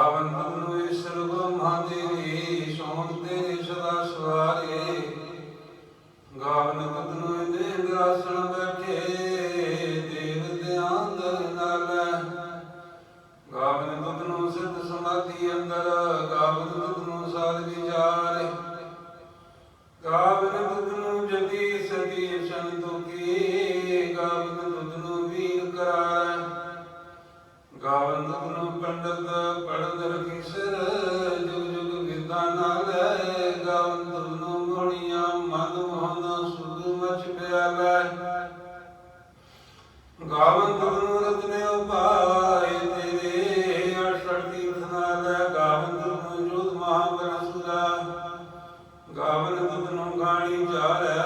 ਪਾਵਨ ਗੁਰੂ ਈਸ਼ਰ ਗੁਰੂ ਸਦਾ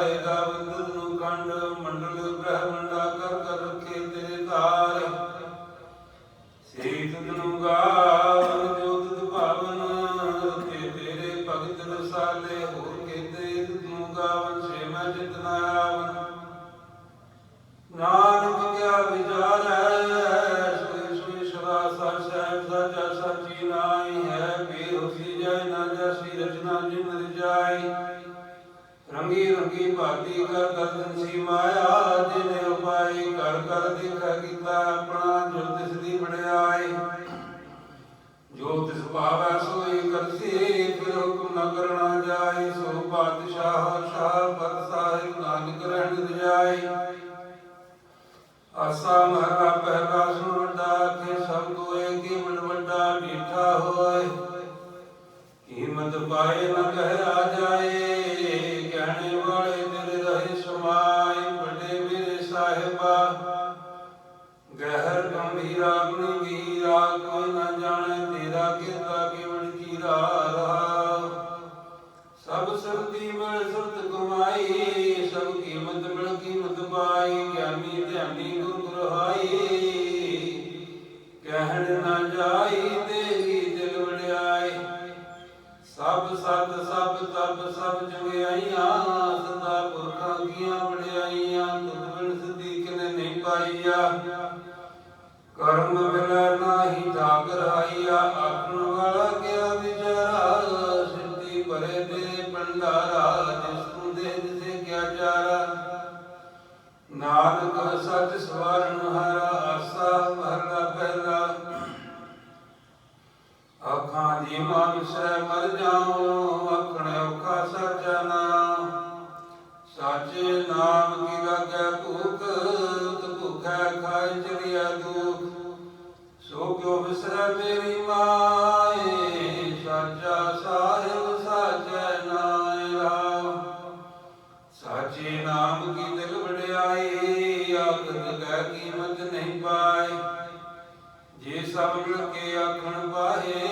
i love you ਕਰ ਦਰਸ਼ਨ ਸੀ ਮਾਇਆ ਜਿਨੇ ਉਪਾਈ ਕਰ ਕਰ ਦੇਖਾ ਕੀਤਾ ਆਪਣਾ ਜੋ ਤਿਸ ਦੀ ਬੜਾਈ ਜੋ ਤਿਸ ਭਾਵੈ ਸੋਈ ਕਰਸੀ ਫਿਰ ਹੁਕਮ ਨ ਕਰਣਾ ਜਾਏ, ਸੋ ਬਾਦਸ਼ਾਹ ਸ਼ਾਹ ਪਰ ਸਾਹਿਬ ਨਾਨਕ ਰਹਿਣ ਦਿਜਾਈ ਆਸਾ ਮਹਰਾ ਪਹਿਰਾ ਸੁਣਦਾ ਕਿ ਸਭ ਕੋਏ ਕੀ ਮਨ ਵੱਡਾ ਢੀਠਾ ਹੋਏ। ਹਿੰਮਤ ਪਾਏ ਨ ਕਹਿਆ ਭੰਡਾਰਾ ਜਿਸਨੂੰ ਦੇ ਤੇ ਗਿਆ ਚਾਰਾ। ਨਾਨਕ ਸੱਚ ਸਵਰਨ ਹਾਰਾ ਆਸਾ ਮਹਲਾ ਪਹਿਲਾ ਅੱਖਾਂ ਦੀ ਮਨ ਸਹਿ ਮਰ ਜਾਉ ਆਖਣ ਔਖਾ ਸਜਣਾ ਸਾਚੇ ਨਾਮ ਕੀ ਲਾਗੈ ਭੂਖ ਭੁਖੈ ਖਾਇ ਚੜਿਆ ਦੁਖ। ਸੋ ਕਿਉ ਵਿਸਰੈ ਮੇਰੀ ਸਭ ਕੇ ਆਖਣ ਵਾਹੇ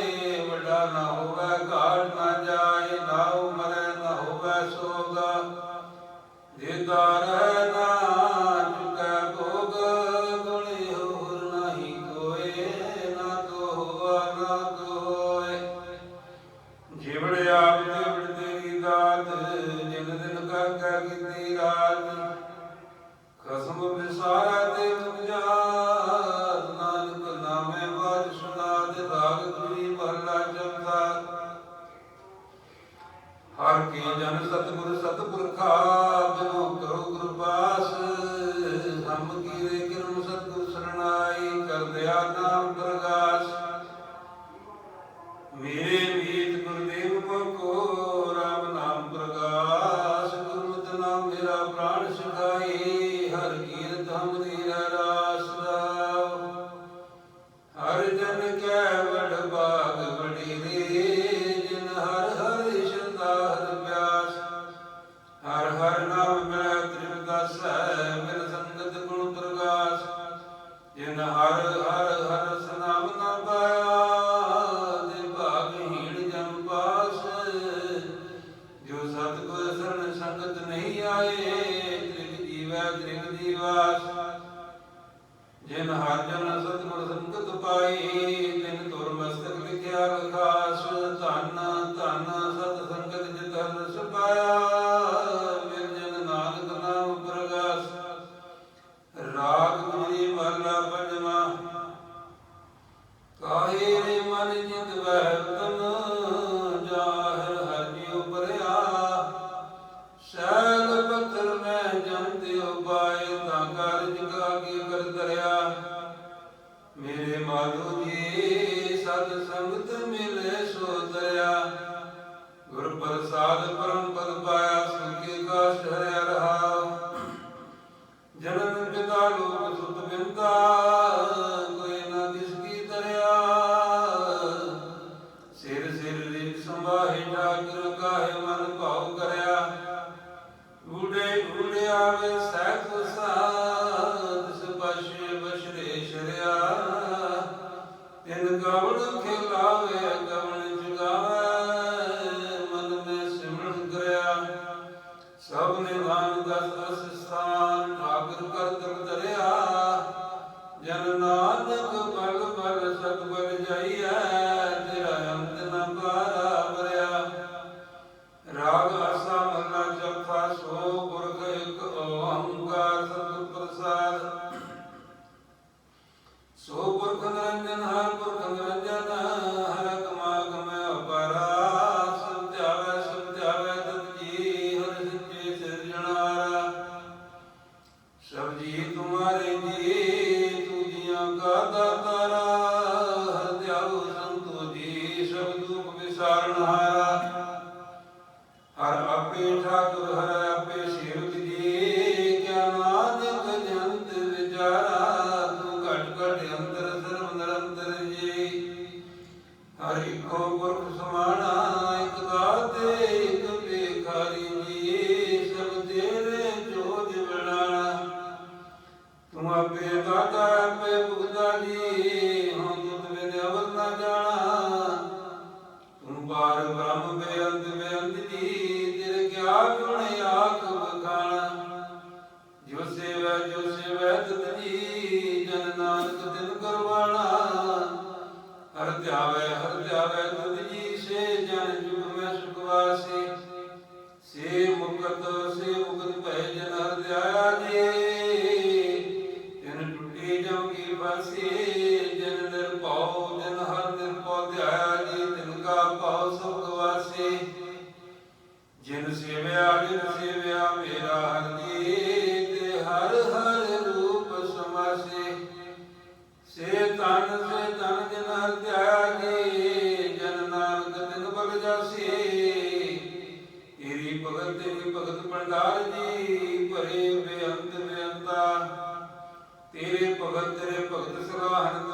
ਉਪਾਇ ਮੇਰੇ ਮਾਧੋ ਜੀ ਸਤ ਸੰਗਤ ਮਿਲੇ ਸੋ ਦਰਿਆ। ਗੁਰ ਪਰਮ ਪਦ ਪਾਇਆ ਤਨ ਤੇ ਤਨ ਜਨ ਹਰ ਧਿਆਗੀ ਜਨ ਨਾਨਕ ਤਿਨ ਬਗ ਜਾਸੀ। ਤੇਰੀ ਭਗਤ ਤੇ ਭਗਤ ਪੰਡਾਰ ਜੀ, ਭਰੇ ਬੇਅੰਤ ਬੇਅੰਤਾ ਤੇਰੇ ਭਗਤ ਤੇਰੇ ਭਗਤ ਸਲਾਹਨ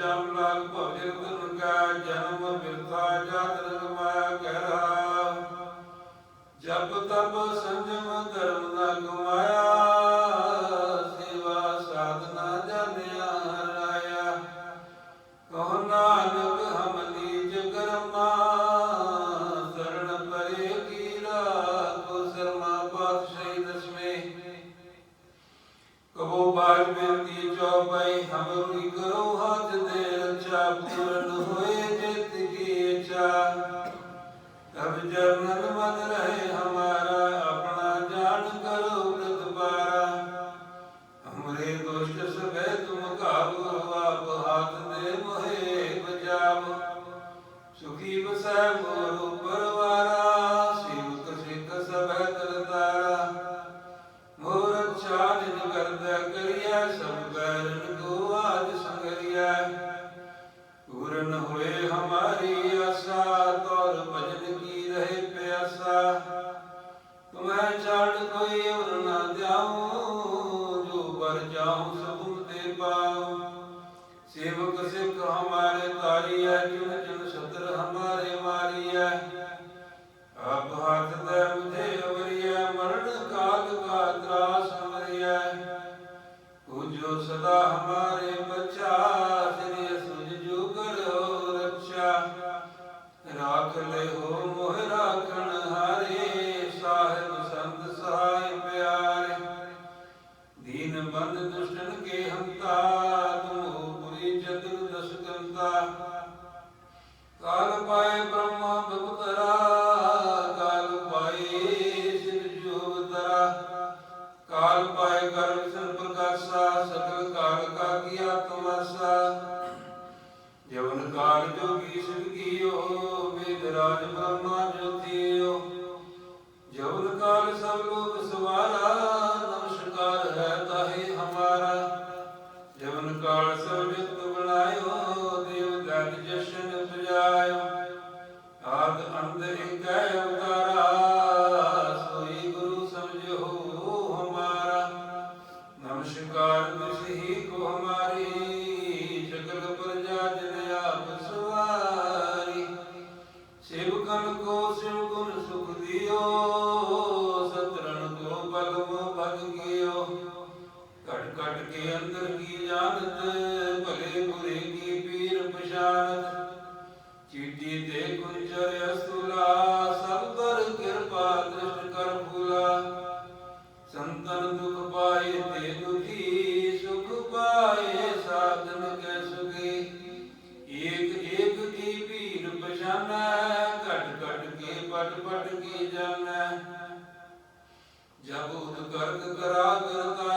ਜਮ ਲਾਗ ਭਵ ਜਗਤ ਰੰਗਾ ਜਨਮ ਬਿਰਥਾ ਜਾਤ yukalukosyukunusukudiyo. ਕਰਾ ਕਰਤਾ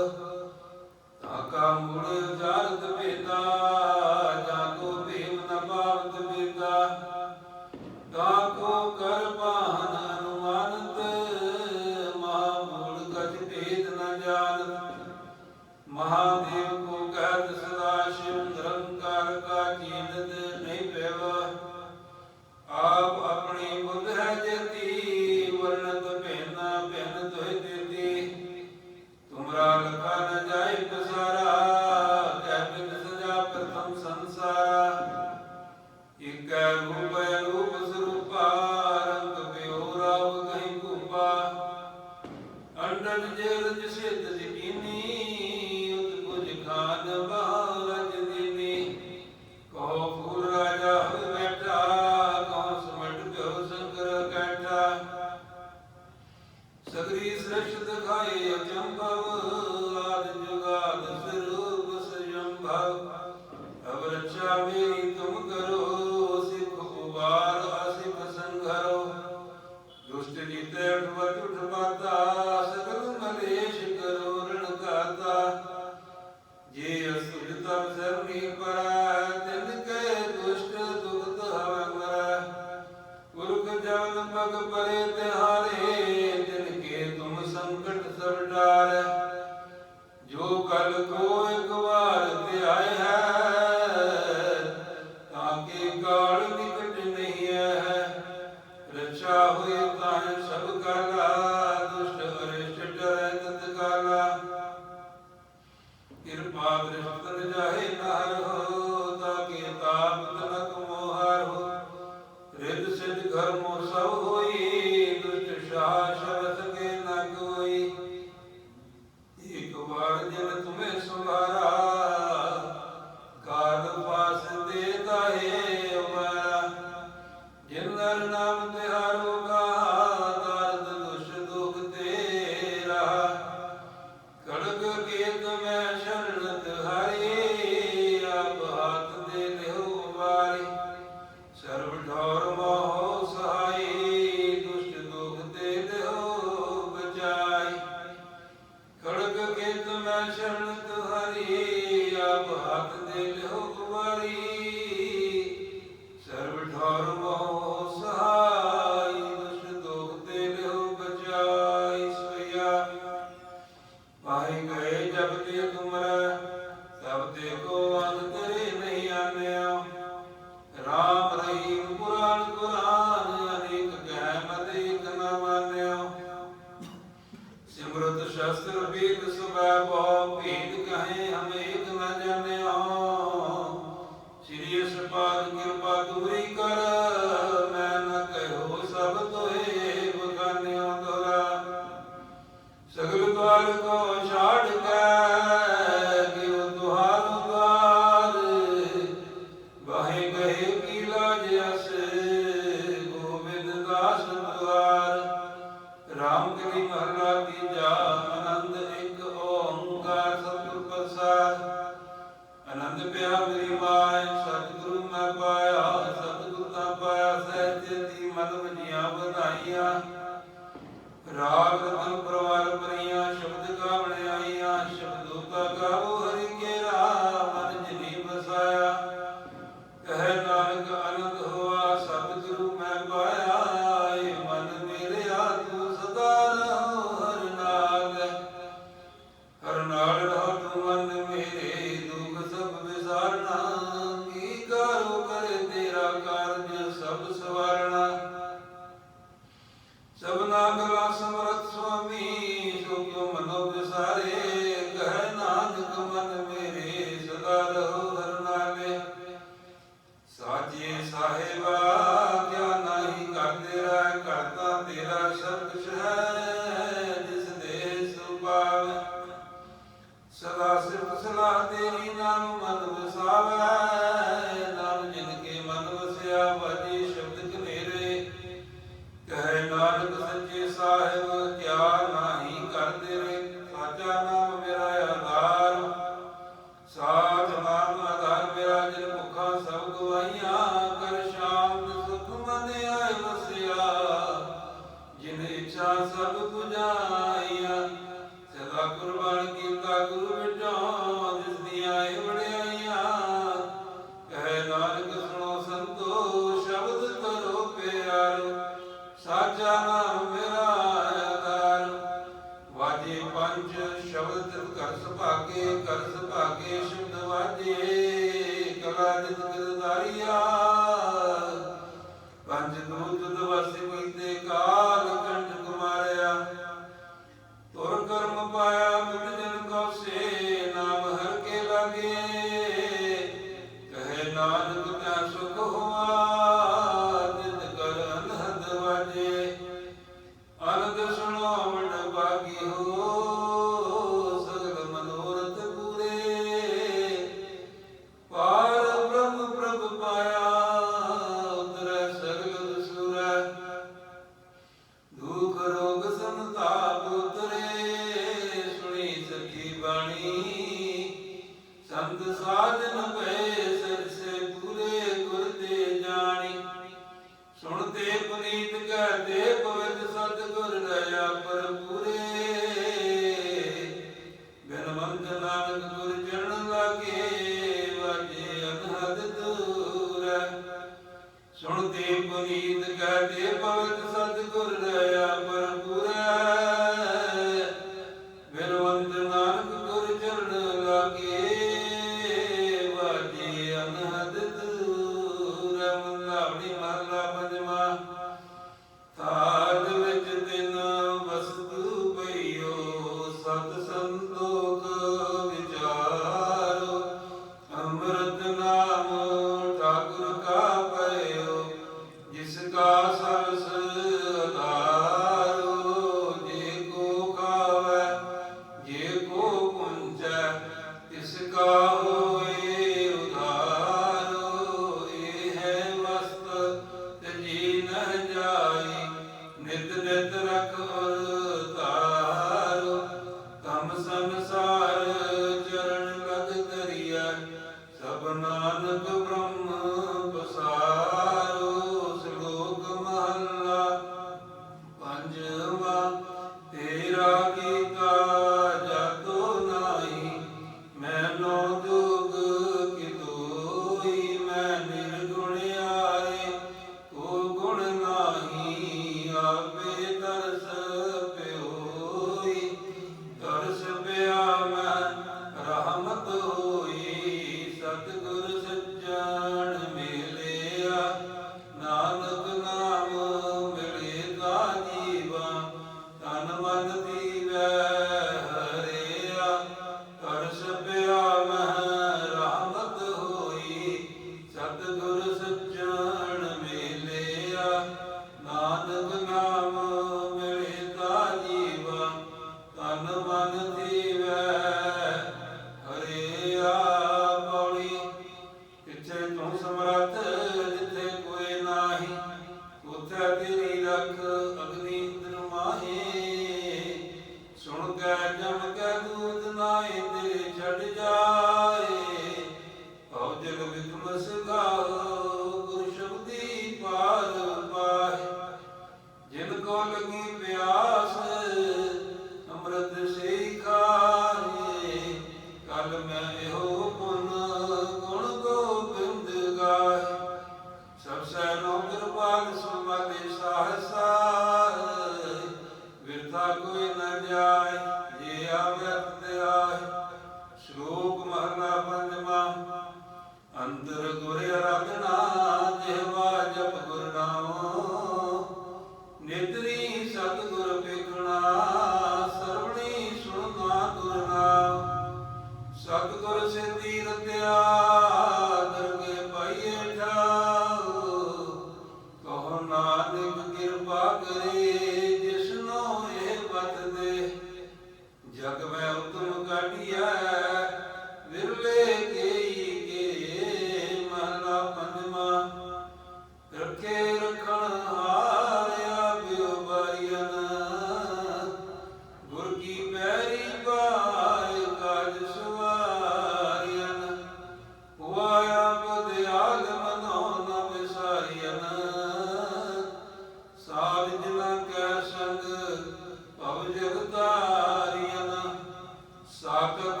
ਸਾਖਤ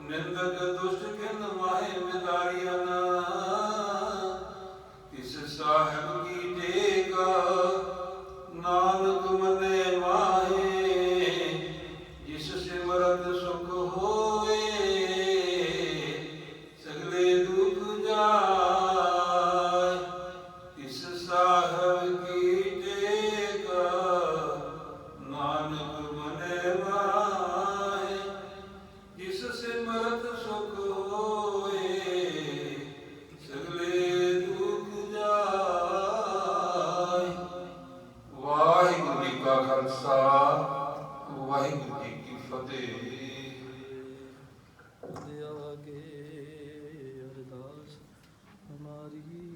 ਨਿੰਦਕ ਦੁਸ਼ਟ ਕਿੰਨ ਮਾਹੇ